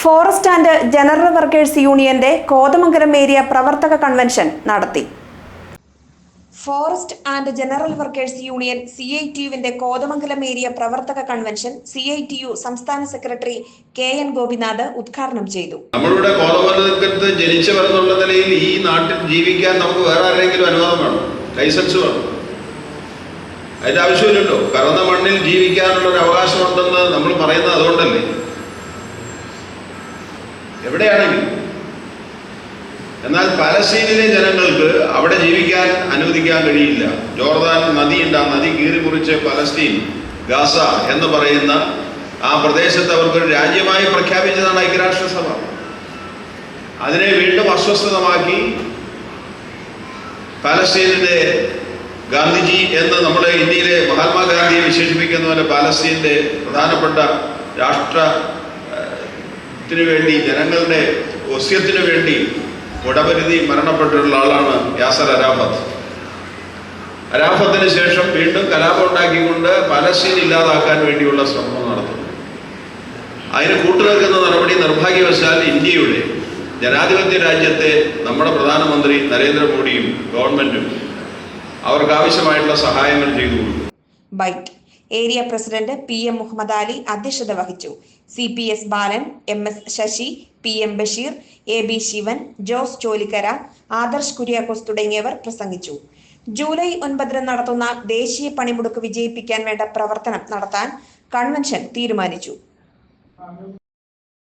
Forest and general workers യൂണിയന്റെ Kothamangalam area പ്രവർത്തക convention നടത്തി. Forest and general workers union C I T യുവിന്റെ Kothamangalam area പ്രവർത്തക convention C I T U സംസ്ഥാന secretary K N Gopinath ഉദ്ഘാടനം ചെയ്തു. നമ്മളിവിടെ കോതമംഗലത്ത് ജനിച്ചവരെന്നുള്ള നിലയിൽ ഈ നാട്ടിൽ ജീവിക്കാൻ നമുക്ക് വേറെ ആരെങ്കിലും അനുവാദം വേണം? ലൈസൻസ് വേണം? അതിന്റെ ആവശ്യമില്ലല്ലോ. കറന്ന മണ്ണിൽ ജീവിക്കാനുള്ള ഒരു അവകാശമുണ്ടെന്ന് നമ്മൾ പറയുന്നത് അതുകൊണ്ടല്ലേ? എവിടെയാണെങ്കിലും. എന്നാൽ പലസ്തീനിലെ ജനങ്ങൾക്ക് അവിടെ ജീവിക്കാൻ അനുവദിക്കാൻ കഴിയില്ല. ജോർദാൻ നദിയുണ്ട് ആ നദി കീറി മുറിച്ച് പലസ്തീൻ ഗാസ എന്ന് പറയുന്ന ആ പ്രദേശത്ത് അവർക്കൊരു രാജ്യമായി പ്രഖ്യാപിച്ചതാണ് ഐക്യരാഷ്ട്രസഭ. അതിനെ വീണ്ടും അസ്വസ്ഥതമാക്കി പലസ്തീനിലെ ഗാന്ധിജി എന്ന് നമ്മുടെ ഇന്ത്യയിലെ മഹാത്മാഗാന്ധിയെ വിശേഷിപ്പിക്കുന്ന പോലെ പാലസ്തീന്റെ പ്രധാനപ്പെട്ട രാഷ്ട്ര ത്തിനു വേണ്ടി ജനങ്ങളുടെ ഒസ്യത്തിനു വേണ്ടി മുടപരുതി മരണപ്പെട്ടിട്ടുള്ള ആളാണ് യാസർ അരാഫത്ത്. അരാഫത്തിന് ശേഷം വീണ്ടും കലാപം ഉണ്ടാക്കിക്കൊണ്ട് പലസ്തീൻ ഇല്ലാതാക്കാൻ വേണ്ടിയുള്ള ശ്രമം നടത്തുന്നു. അതിന് കൂട്ടുനിൽക്കുന്ന നടപടി നിർഭാഗ്യവശാൽ ഇന്ത്യയുടെ ജനാധിപത്യ രാജ്യത്തെ നമ്മുടെ പ്രധാനമന്ത്രി നരേന്ദ്രമോദിയും ഗവൺമെന്റും അവർക്ക് ആവശ്യമായിട്ടുള്ള സഹായങ്ങൾ ചെയ്തു കൊടുക്കും area president P M Muhammad Ali അധ്യക്ഷത വഹിച്ചു. C P S Balan M S Sasi P M Basheer A B Sivan Jose Cholikkara Adarsh Kuriakose തുടങ്ങിയവർ പ്രസംഗിച്ചു. ജൂലൈ ഒൻപതിന് നടത്തുന്ന ദേശീയ പണിമുടക്ക് വിജയിപ്പിക്കാൻ വേണ്ട പ്രവർത്തനം നടത്താൻ കൺവെൻഷൻ തീരുമാനിച്ചു.